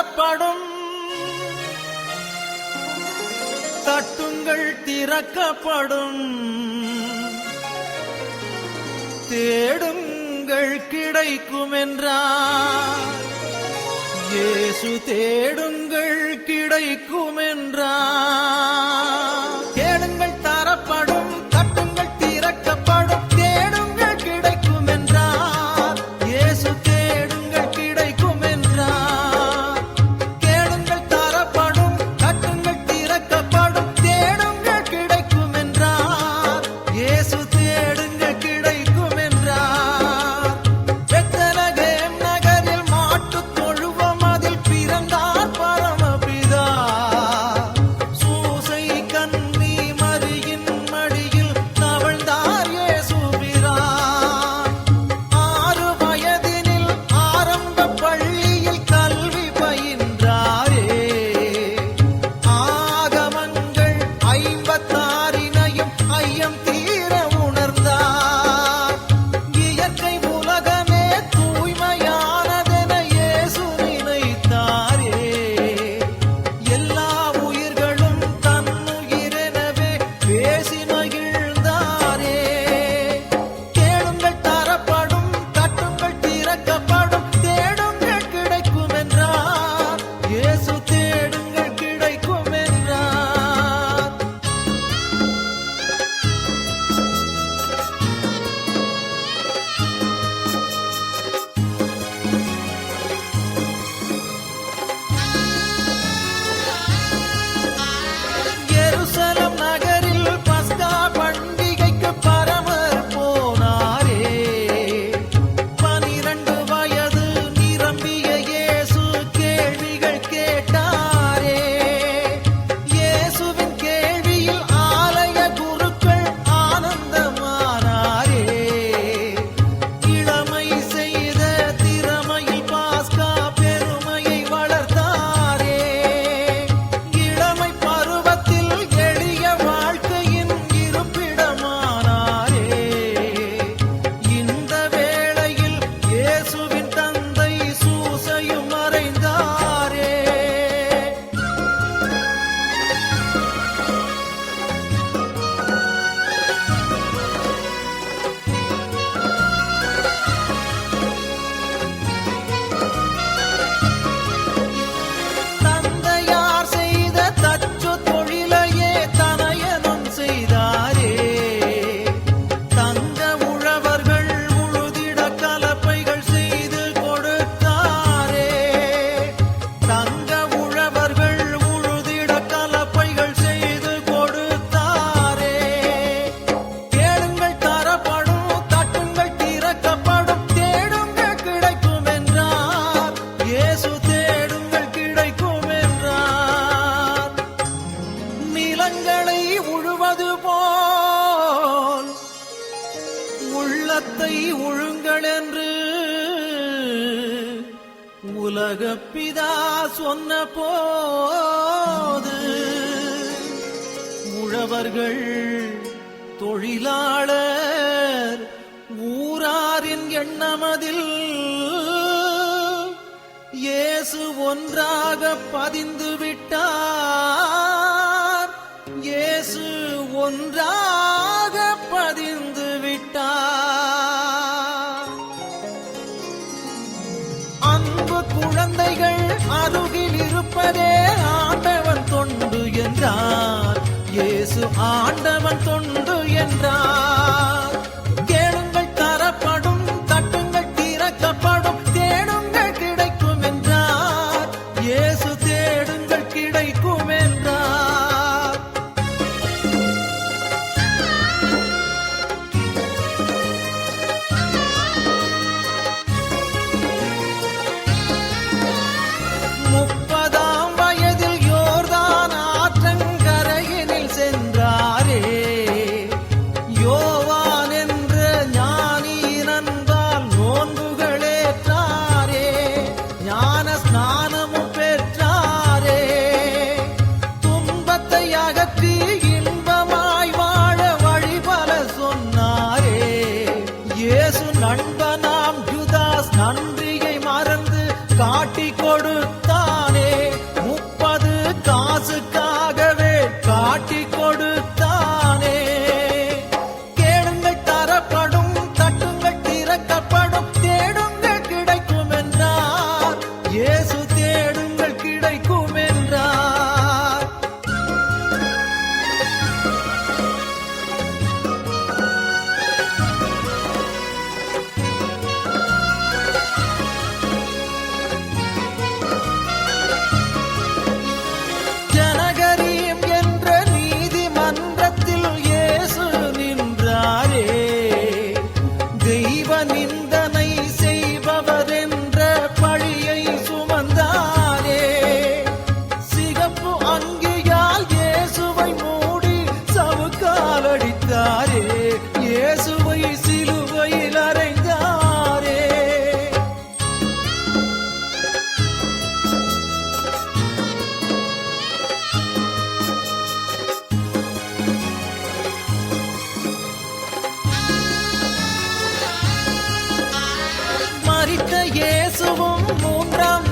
தட்டப்படும் தட்டுங்கள் திறக்கப்படும். தேடுங்கள் கிடைக்கும் என்றார் இயேசு தேடுங்கள் கிடைக்கும் உலகப்பிதா சொன்ன போது உழவர்கள் தொழிலாளர் ஊராரின் எண்ணமதில் இயேசு ஒன்றாக பதிந்து விட்டார் இயேசு ஒன்றாக அதுகில் இருப்பதே ஆண்டவன் தொண்டு என்றார். இயேசு ஆண்டவன் தொண்டு என்றார். காட்டி கொடுத்த இயேசுவும் மூன்றாம்